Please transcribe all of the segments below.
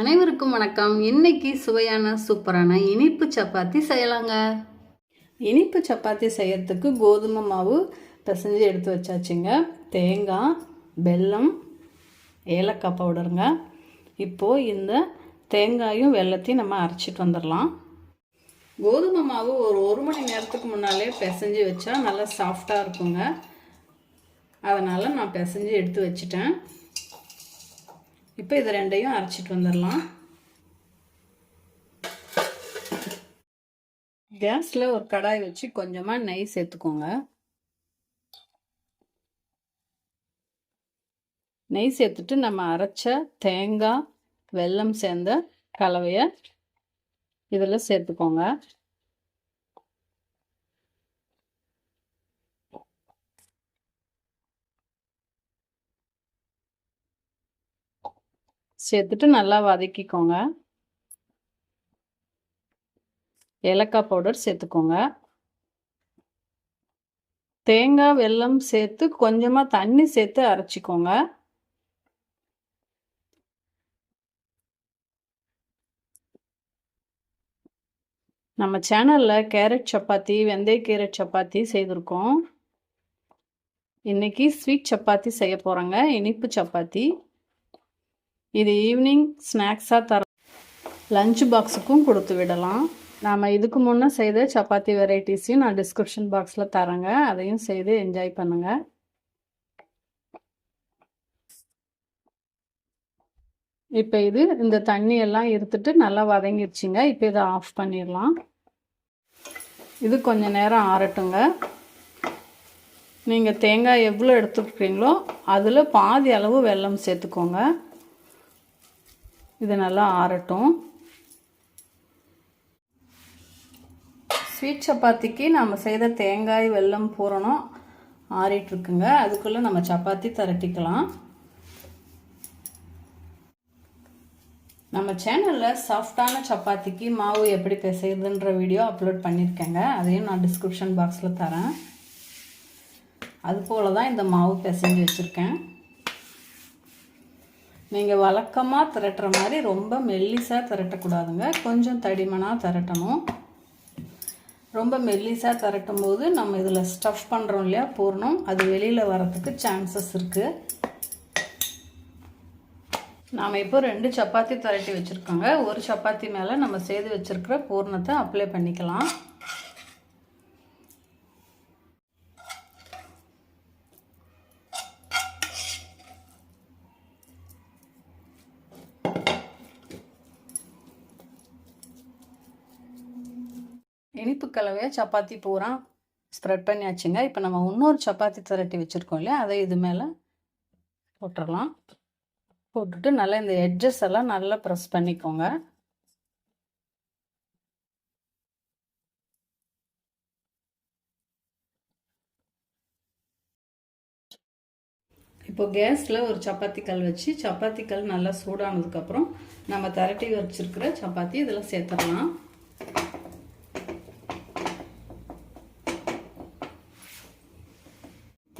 அனைவருக்கும் வணக்கம். இன்னைக்கு சுவையான சூப்பரான இனிப்பு சப்பாத்தி செய்யலாங்க. இனிப்பு சப்பாத்தி செய்யறதுக்கு கோதுமை மாவு பிசைஞ்சு எடுத்து வச்சாச்சுங்க. தேங்காய் வெல்லம் ஏலக்காய் பவுடருங்க. இப்போது இந்த தேங்காயும் வெள்ளத்தையும் நம்ம அரைச்சிட்டு வந்துடலாம். கோதுமை மாவு ஒரு ஒரு மணி நேரத்துக்கு முன்னாலே பிசைஞ்சு வச்சா நல்லா சாஃப்டாக இருக்குங்க. அதனால் நான் பிசைஞ்சு எடுத்து வச்சுட்டேன். இப்போ இது ரெண்டையும் அரைச்சிட்டு வந்துடலாம். கேஸில் ஒரு கடாய் வச்சு கொஞ்சமாக நெய் சேர்த்துக்கோங்க. நெய் சேர்த்துட்டு நம்ம அரைச்ச தேங்காய் வெல்லம் சேர்ந்த கலவையை இதில் சேர்த்துக்கோங்க. சேர்த்துட்டு நல்லா வதக்கிக்கோங்க. ஏலக்காய் பவுடர் சேர்த்துக்கோங்க. தேங்காய் வெல்லம் சேர்த்து கொஞ்சமாக தண்ணி சேர்த்து அரைச்சிக்கோங்க. நம்ம சேனலில் கேரட் சப்பாத்தி வெந்தய கேரட் சப்பாத்தி செய்திருக்கோம். இன்றைக்கி ஸ்வீட் சப்பாத்தி செய்ய போகிறோங்க இனிப்பு சப்பாத்தி. இது ஈவினிங் ஸ்நாக்ஸாக தர லஞ்ச் பாக்ஸுக்கும் கொடுத்து விடலாம். நாம் இதுக்கு முன்னே செய்த சப்பாத்தி வெரைட்டிஸையும் நான் டிஸ்கிரிப்ஷன் பாக்ஸில் தரேங்க. அதையும் செய்து என்ஜாய் பண்ணுங்கள் இப்போ இது இந்த தண்ணியெல்லாம் இருத்துட்டு நல்லா வதங்கிருச்சிங்க. இப்போ இதை ஆஃப் பண்ணிடலாம். இது கொஞ்சம் நேரம் ஆறட்டுங்க. நீங்கள் தேங்காய் எவ்வளோ எடுத்துக்கிறீங்களோ அதில் பாதி அளவு வெல்லம் சேர்த்துக்கோங்க. இது நல்லா ஆறட்டும். ஸ்வீட் சப்பாத்திக்கு நம்ம செய்த தேங்காய் வெல்லம் பூரணம் ஆறிட்டுருக்குங்க. அதுக்குள்ளே நம்ம சப்பாத்தி திரட்டிக்கலாம். நம்ம சேனலில் சாஃப்டான சப்பாத்திக்கு மாவு எப்படி பிசையுதுன்ற வீடியோ அப்லோட் பண்ணியிருக்கேங்க அதையும் நான் டிஸ்கிரிப்ஷன் பாக்ஸில் தரேன். அது போல் தான் இந்த மாவு பிசைஞ்சு வச்சுருக்கேன். நீங்கள் வழக்கமாக திரட்டுற மாதிரி ரொம்ப மெல்லிசாக திரட்டக்கூடாதுங்க. கொஞ்சம் தடிமனாக திரட்டணும். ரொம்ப மெல்லிசாக திரட்டும் போது நம்ம இதில் ஸ்டஃப் பண்ணுறோம் இல்லையா பூர்ணம். அது வெளியில் வரத்துக்கு சான்சஸ் இருக்குது நாம் இப்போ ரெண்டு சப்பாத்தி திரட்டி வச்சுருக்கோங்க. ஒரு சப்பாத்தி மேலே நம்ம செய்து வச்சுருக்கிற பூர்ணத்தை அப்ளை பண்ணிக்கலாம். இனிப்பு கலவையாக சப்பாத்தி பூரா ஸ்ப்ரெட் பண்ணியாச்சுங்க. இப்போ நம்ம இன்னொரு சப்பாத்தி திரட்டி வச்சுருக்கோம் இல்லையா? அதை இது மேலே போட்டுடலாம் போட்டுட்டு நல்லா இந்த எட்ஜஸ் எல்லாம் நல்லா ப்ரெஸ் பண்ணிக்கோங்க. இப்போ கேஸில் ஒரு சப்பாத்தி கல் வச்சு சப்பாத்தி கல் நல்லா சூடானதுக்கப்புறம் நம்ம திரட்டி வச்சுருக்கிற சப்பாத்தி இதில் சேர்த்துடலாம்.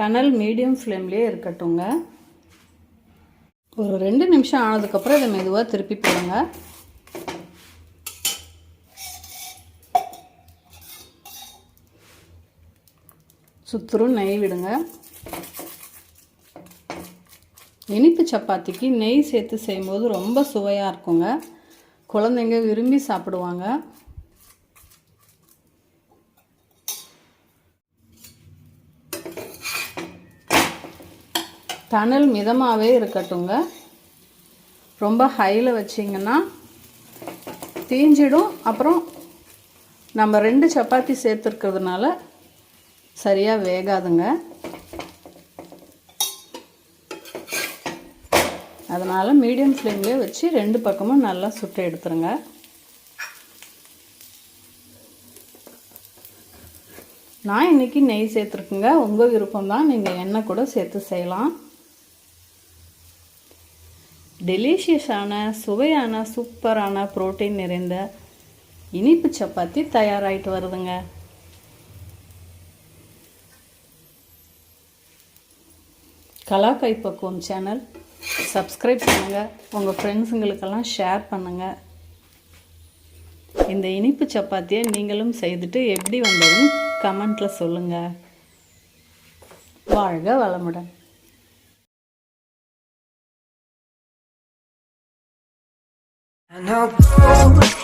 கனல் மீடியம் ஃப்ளேம்லேயே இருக்கட்டுங்க ஒரு ரெண்டு நிமிஷம் ஆனதுக்கப்புறம் இதை மெதுவாக திருப்பி போடுங்க. சுத்தரும் நெய் விடுங்க. இனிப்பு சப்பாத்திக்கு நெய் சேர்த்து செய்யும்போது ரொம்ப சுவையாக இருக்குங்க. குழந்தைங்க விரும்பி சாப்பிடுவாங்க. தணல் மிதமாகவே இருக்கட்டுங்க ரொம்ப ஹையில் வச்சிங்கன்னா தீஞ்சிடும். அப்புறம் நம்ம ரெண்டு சப்பாத்தி சேர்த்துருக்கிறதுனால சரியாக வேகாதுங்க. அதனால் மீடியம் ஃப்ளேம்லேயே வச்சு ரெண்டு பக்கமும் நல்லா சுட்டு எடுத்துருங்க. நான் இன்றைக்கி நெய் சேர்த்துருக்குங்க. உங்கள் விருப்பம் தான் நீங்கள் எண்ணெய் கூட சேர்த்து செய்யலாம். டெலிஷியஸான சுவையான சூப்பரான புரோட்டீன் நிறைந்த இனிப்பு சப்பாத்தி தயாராகிட்டு வருதுங்க. கலா கைப்பக்குவம் சேனல் சப்ஸ்கிரைப் பண்ணுங்கள் உங்கள் ஃப்ரெண்ட்ஸுங்களுக்கெல்லாம் ஷேர் பண்ணுங்கள் இந்த இனிப்பு சப்பாத்தியை நீங்களும் செய்துட்டு எப்படி வந்ததுன்னு கமெண்ட்டில் சொல்லுங்கள் வாழ்க வளமுடன். And I'll go